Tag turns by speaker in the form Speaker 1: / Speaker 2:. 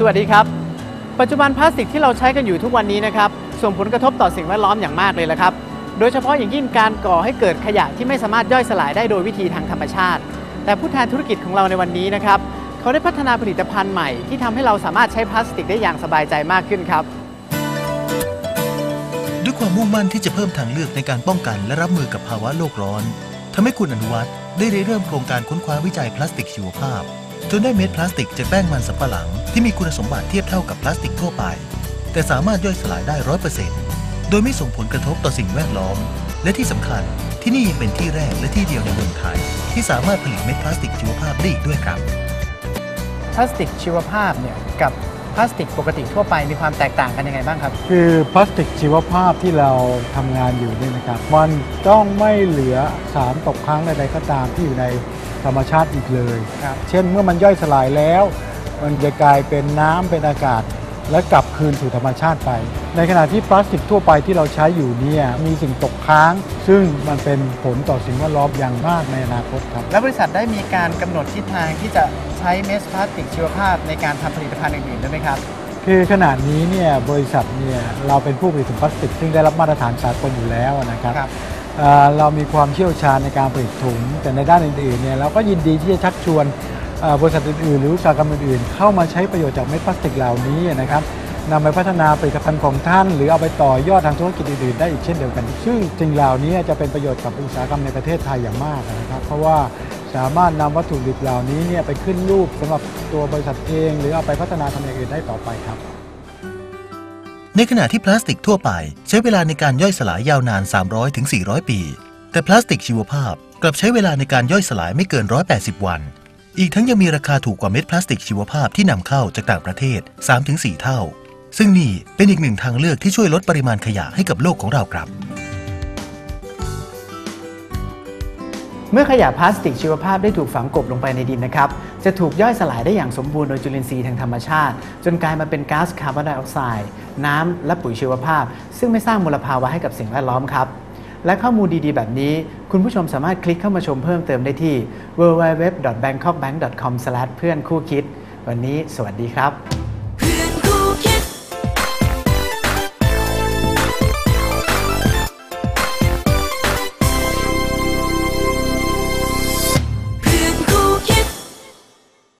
Speaker 1: สวัสดีครับ ปัจจุบันพลาสติกที่เราใช้กันอยู่ทุกวันนี้นะครับส่งผลกระทบต่อสิ่งแวดล้อมอย่างมากเลยละครับ โดยเฉพาะอย่างยิ่งการก่อให้เกิดขยะที่ไม่สามารถย่อยสลายได้โดยวิธีทางธรรมชาติ แต่ผู้แทนธุรกิจของเราในวันนี้นะครับเขาได้พัฒนาผลิตภัณฑ์ใหม่ที่ทำให้เราสามารถใช้พลาสติกได้อย่างสบายใจมากขึ้นครับ
Speaker 2: ด้วยความมุ่งมั่นที่จะเพิ่มทางเลือกในการป้องกันและรับมือกับภาวะโลกร้อนทำให้คุณอนุวัฒน์ได้เริ่มโครงการค้นคว้าวิจัยพลาสติกชีวภาพ จนได้เม็ดพลาสติกจากแป้งมันสำปะหลัง ที่มีคุณสมบัติเทียบเท่ากับพลาสติกทั่วไป แต่สามารถย่อยสลายได้ร้อยเปอร์เซ็นต์โดยไม่ส่งผลกระทบต่อสิ่งแวดล้อม และที่สำคัญที่นี่ยังเป็นที่แรกและที่เดียวในเมืองไทย ที่สามารถผลิตเม็ดพลาสติกชีวภาพได้อีกด้วยครับ
Speaker 1: พลาสติกชีวภาพเนี่ยกับ พลาสติกปกติทั่วไปมีความแตกต่างกันยังไงบ้างครับ
Speaker 3: คือพลาสติกชีวภาพที่เราทำงานอยู่เนี่ยนะครับ มันต้องไม่เหลือสารตกค้างใดๆก็ตามที่อยู่ในธรรมชาติอีกเลย
Speaker 1: ครับ
Speaker 3: เช่นเมื่อมันย่อยสลายแล้ว มันจะกลายเป็นน้ำเป็นอากาศ และกลับคืนสู่ธรรมชาติไป ในขณะที่พลาสติกทั่วไปที่เราใช้อยู่เนี่ยมีสิ่งตกค้าง ซึ่งมันเป็นผลต่อสิ่งแวดล้อมอย่างมากในอนาคตครับ
Speaker 1: แล้วบริษัทได้มีการกำหนดทิศทางที่จะใช้เมสพลาสติกชีวภาพในการทำผลิตภัณฑ์อื่นๆด้วยไหมครับ
Speaker 3: คือขณะนี้เนี่ยบริษัทเนี่ยเราเป็นผู้ผลิตถุงพลาสติก ซึ่งได้รับมาตรฐานสากลอยู่แล้วนะครับ
Speaker 1: ครับ
Speaker 3: เอ่อเรามีความเชี่ยวชาญในการผลิตถุง แต่ในด้านอื่นๆเนี่ยเราก็ยินดีที่จะชักชวนเอ่อ บริษัทอื่นๆหรืออุตสาหกรรมอื่นๆ เข้ามาใช้ประโยชน์จากเม็ดพลาสติกเหล่านี้นะครับนำไปพัฒนาผลิตภัณฑ์ของท่าน หรือเอาไปต่อยอดทางธุรกิจอื่นๆได้อีกเช่นเดียวกัน ซึ่งสิ่งเหล่านี้จะเป็นประโยชน์กับอุตสาหกรรมในประเทศไทยอย่างมากนะครับ เพราะว่าสามารถนำวัตถุดิบเหล่านี้เนี่ยไปขึ้นรูปสำหรับตัวบริษัทเอง หรือเอาไปพัฒนาทำอย่างอื่นได้ต่อไปครับ
Speaker 2: ในขณะที่พลาสติกทั่วไป ใช้เวลาในการย่อยสลายยาวนาน 300ถึง400 ปี แต่พลาสติกชีวภาพกลับใช้เวลาในการย่อยสลายไม่เกิน 180 วัน อีกทั้งยังมีราคาถูกกว่าเม็ดพลาสติกชีวภาพที่นำเข้าจากต่างประเทศ 3-4 เท่า ซึ่งนี่เป็นอีกหนึ่งทางเลือกที่ช่วยลดปริมาณขยะให้กับโลกของเราครับ
Speaker 1: เมื่อขยะพลาสติกชีวภาพได้ถูกฝังกลบลงไปในดินนะครับ จะถูกย่อยสลายได้อย่างสมบูรณ์โดยจุลินทรีย์ทางธรรมชาติ จนกลายมาเป็นก๊าซคาร์บอนไดออกไซด์น้ำและปุ๋ยชีวภาพ ซึ่งไม่สร้างมลภาวะให้กับสิ่งแวดล้อมครับ และข้อมูลดีๆ แบบนี้ คุณผู้ชมสามารถคลิกเข้ามาชมเพิ่มเติมได้ที่ www.bangkokbank.com เพื่อนคู่คิด วันนี้สวัสดีครับ